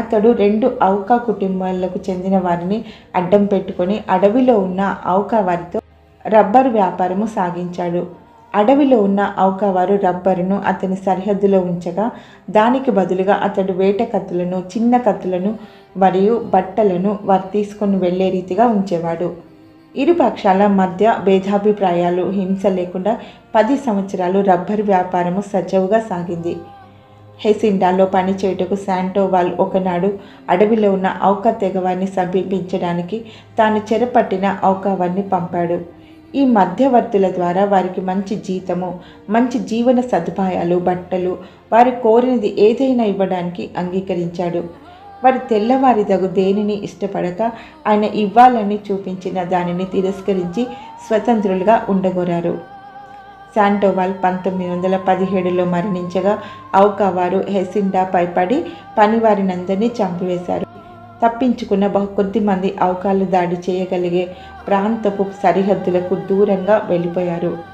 అతడు రెండు ఔకా కుటుంబాలకు చెందిన వారిని అడ్డం పెట్టుకొని అడవిలో ఉన్న ఔకా వారితో రబ్బరు వ్యాపారము సాగించాడు. అడవిలో ఉన్న ఔకా వారు రబ్బరును అతని సరిహద్దులో ఉంచగా దానికి బదులుగా అతడు వేట కత్తులను చిన్న కత్తులను మరియు బట్టలను వారు తీసుకొని వెళ్ళే రీతిగా ఉంచేవాడు. ఇరు పక్షాల మధ్య భేదాభిప్రాయాలు హింస లేకుండా పది సంవత్సరాలు రబ్బరు వ్యాపారము సజావుగా సాగింది. హెసిండాలో పనిచేయుటకు శాంటోవాల్ ఒకనాడు అడవిలో ఉన్న ఔకా తెగవాన్ని సమీపించడానికి తాను చెరపట్టిన ఔకావాన్ని పంపాడు. ఈ మధ్యవర్తుల ద్వారా వారికి మంచి జీతము మంచి జీవన సదుపాయాలు బట్టలు వారు కోరినది ఏదైనా ఇవ్వడానికి అంగీకరించాడు. వారి తెల్లవారిదగు దేనిని ఇష్టపడక ఆయన ఇవ్వాలని చూపించిన దానిని తిరస్కరించి స్వతంత్రులుగా ఉండగోరారు. శాంటోవాల్ పంతొమ్మిది వందల పదిహేడులో మరణించగా ఔకా వారు హెసిండాపై పడి పనివారినందరినీ చంపివేశారు. తప్పించుకున్న బహు కొద్ది మంది అవకాలు దాడి చేయగలిగే ప్రాంతపు సరిహద్దులకు దూరంగా వెళ్ళిపోయారు.